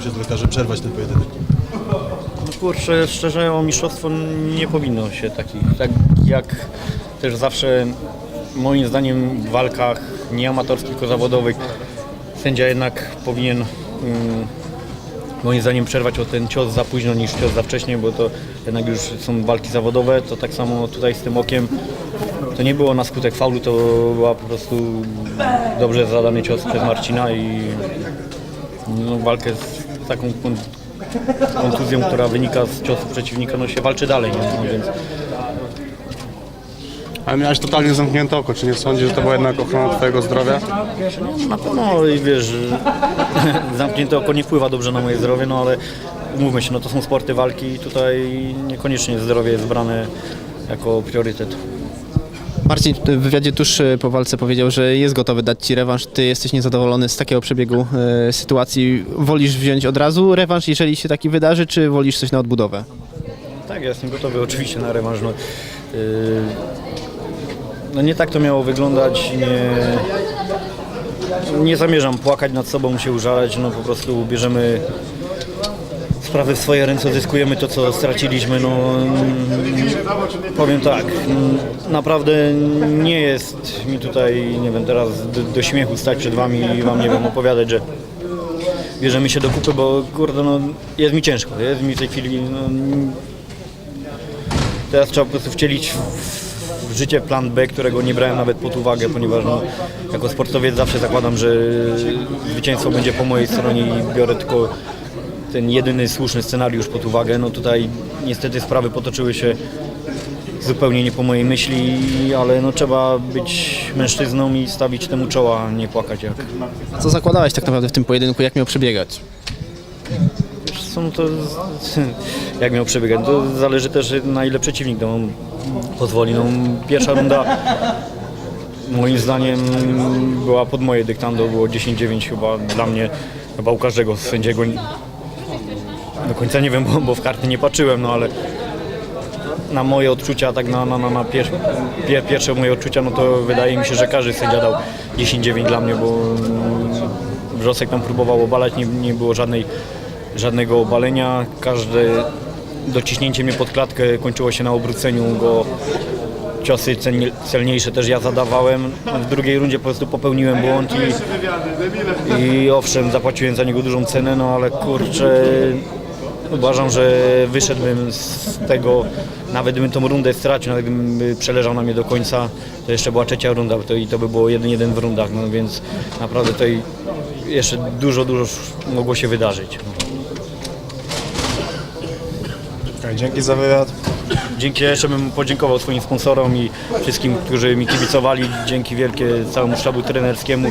się z lekarzem przerwać ten pojedynek. No kurczę, szczerze o mistrzostwo nie powinno się takich, tak jak też zawsze moim zdaniem w walkach nie amatorskich, tylko zawodowych sędzia jednak powinien mm, moim zdaniem przerwać o ten cios za późno niż cios za wcześnie, bo to jednak już są walki zawodowe, to tak samo tutaj z tym okiem to nie było na skutek faulu, to była po prostu dobrze zadany cios przez Marcina i no, walkę z taką kon- kontuzją, która wynika z ciosu przeciwnika, no się walczy dalej, nie? No, więc Ale miałeś totalnie zamknięte oko, czy nie sądzisz, że to była jednak ochrona twojego zdrowia? na pewno i wiesz, zamknięte oko nie wpływa dobrze na moje zdrowie, no ale mówmy się, no to są sporty walki i tutaj niekoniecznie zdrowie jest brane jako priorytet. Marcin w wywiadzie tuż e, po walce powiedział, że jest gotowy dać Ci rewanż. Ty jesteś niezadowolony z takiego przebiegu e, sytuacji. Wolisz wziąć od razu rewanż, jeżeli się taki wydarzy, czy wolisz coś na odbudowę? Tak, ja jestem gotowy oczywiście na rewanż. No, yy, no nie tak to miało wyglądać. Nie, nie zamierzam płakać nad sobą, się użalać. No po prostu bierzemy sprawy w swoje ręce, zyskujemy to, co straciliśmy. No, mm, powiem tak, mm, naprawdę nie jest mi tutaj, nie wiem, teraz do, do śmiechu stać przed wami i wam, nie wiem, opowiadać, że bierzemy się do kupy, bo kurde, no jest mi ciężko, jest mi w tej chwili, no, Teraz trzeba po prostu wcielić w życie plan B, którego nie brałem nawet pod uwagę, ponieważ no, jako sportowiec zawsze zakładam, że zwycięstwo będzie po mojej stronie i biorę tylko ten jedyny słuszny scenariusz pod uwagę. No tutaj niestety sprawy potoczyły się zupełnie nie po mojej myśli, ale no trzeba być mężczyzną i stawić temu czoła, nie płakać jak Co zakładałeś tak naprawdę w tym pojedynku, jak miał przebiegać? Co, no to jak miał przebiegać, to zależy też na ile przeciwnik no, pozwoli. No, pierwsza runda moim zdaniem była pod moje dyktando, było 10-9 chyba dla mnie, chyba u każdego sędziego. Do końca nie wiem, bo, bo w karty nie patrzyłem, no ale na moje odczucia, tak na, na, na, na pier, pier, pierwsze moje odczucia, no to wydaje mi się, że każdy sędzia dał 10-9 dla mnie, bo mm, Wrzosek tam próbował obalać, nie, nie było żadnej, żadnego obalenia. Każde dociśnięcie mnie pod klatkę kończyło się na obróceniu go. Ciosy celnie- celniejsze też ja zadawałem. W drugiej rundzie po prostu popełniłem błąd i, i owszem, zapłaciłem za niego dużą cenę, no ale kurczę, uważam, że wyszedłbym z tego, nawet gdybym tą rundę stracił, nawet gdybym przeleżał na mnie do końca, to jeszcze była trzecia runda to, i to by było 1-1 w rundach, no więc naprawdę tutaj jeszcze dużo, dużo mogło się wydarzyć. Okej, dzięki za wywiad. Dzięki, jeszcze bym podziękował swoim sponsorom i wszystkim, którzy mi kibicowali. Dzięki wielkie całemu sztabu trenerskiemu.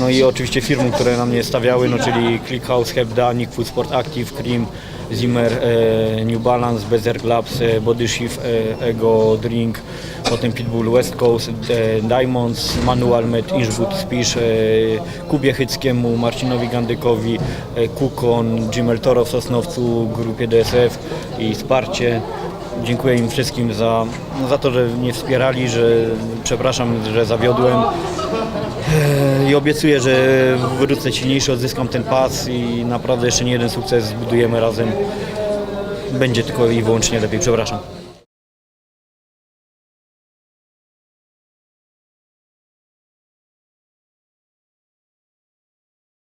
No i oczywiście firmom, które na mnie stawiały, no czyli Clickhouse, Hebda, Nick Food Sport Active, Cream, Zimmer, e, New Balance, Bezerk Labs, e, Body Shift, e, Ego Drink, potem Pitbull West Coast, Diamonds, Manual Med, Inchwood Spisz, Kubie Chyckiemu, Marcinowi Gandykowi, Kukon, Jimel Toro w Sosnowcu, grupie DSF i wsparcie. Dziękuję im wszystkim za, za to, że mnie wspierali, że przepraszam, że zawiodłem. I obiecuję, że wrócę silniejszy, odzyskam ten pas i naprawdę jeszcze nie jeden sukces zbudujemy razem. Będzie tylko i wyłącznie lepiej. Przepraszam.